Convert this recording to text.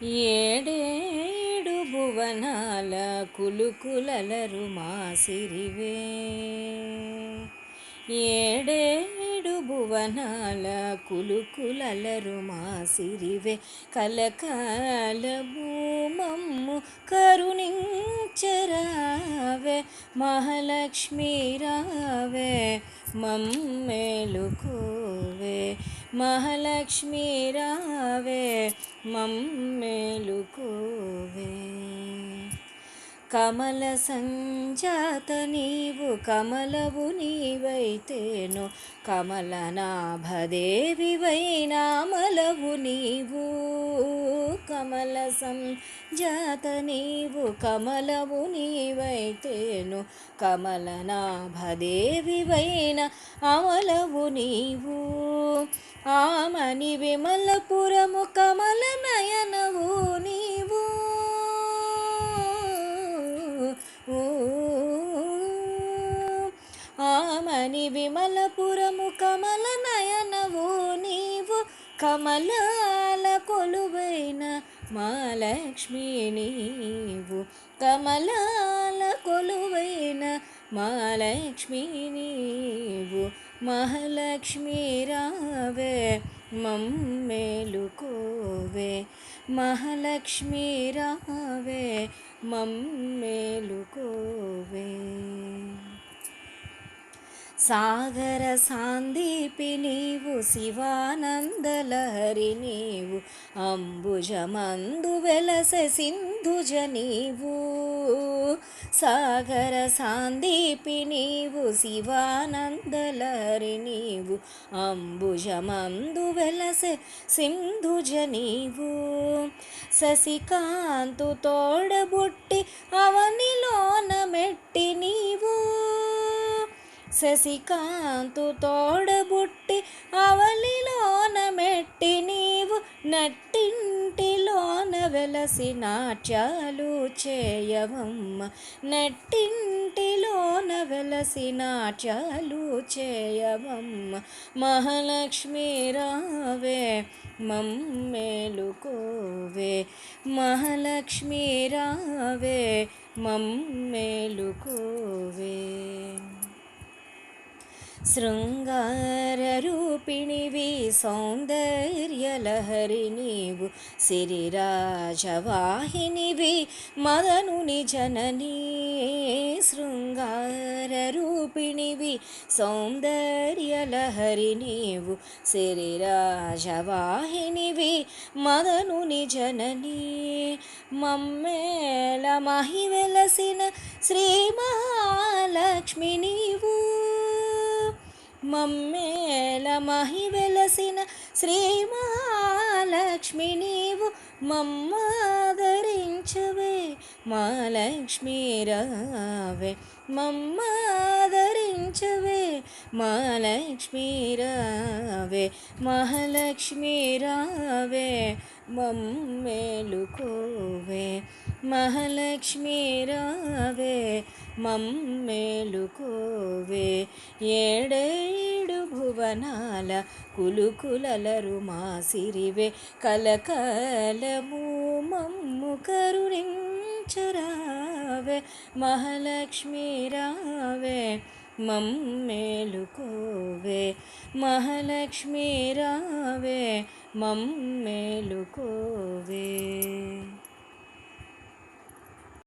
ఏడేడు భువనాల కులుకులలరు మాసిరివే ఏడేడు భువనాల కులుకులలరు మాసిరివే కలకాల మమ్ము కరుణించరావే మహాలక్ష్మీ రావే మమ్మేలుకోవే మహాలక్ష్మీ రావే మమ్మేలుకోవే. కమల సంజాత నీవు కమలవు నీవైతేను కమలనాభదేవి వైనామలవు నీవు. కమల సంజాత నీవు కమలవు నీవైతేను కమలనాభదేవి వైన అమలవు నీవు. ఆమని విమలపురము కమల నయనవు నీవు. ఆమని విమలపురము కమల నయనవు నీవు. కమలాల కొలువైన మా మాలక్ష్మి నీవు కమలాల కొలువైన మా మాలక్ష్మి నీవు మహాలక్ష్మి రావే మమ్మేలుకోవే మహాలక్ష్మి రావే మమ్మేలుకోవే. సాగర సాందీపి నీవు శివానందలహరి నీవు అంబుజమందు వెలస సింధుజ నీవు. సాగర సాందీపి నీవు శివానందలహరి నీవు అంబుజమందు వెలస సింధుజ నీవు. శశికాంతు తోడబుట్టి అవనిలోన మెట్టి నీవు. శశికాంతు తోడబుట్టి అవలిలోన మెట్టి నీవు నట్టింటిలోన వెలసి నాట్యాలు చేయవమ్మ. నట్టింటిలోన వెలసి నాట్యాలు చేయవమ్మ. మహాలక్ష్మి రావే మమ్మేలుకోవే మహాలక్ష్మి రావే మమ్మేలుకోవే శృంగారూపిణివి సౌందర్యలహరి నీవు సిరిరాజవాహినివి మదనుని జననీ శృంగారూపిణివి సౌందర్యలహరి నీవు సిరిరాజవాహినివి మదనుని జననీ మమ్మేళ మహి వెలసిన శ్రీ మహాలక్ష్మి నీవు మమ్మేల మహి వెలసిన శ్రీ మహాలక్ష్మి నీవు మమ్మాదరించవే మా మాలక్ష్మి రావే మమ్మాదరించవే మా మాలక్ష్మి రావే మహాలక్ష్మి రావే మమ్మేలుకోవే మహాలక్ష్మి రావే మమ్మేలుకోవే. ఏడేడు భువనాల కులుకులలరు మా సిరివే. కలకలము మమ్ము కరుణించరావే. మహాలక్ష్మి రావే. మమ్మేలుకోవే. మహాలక్ష్మి రావే. మమ్మేలుకోవే.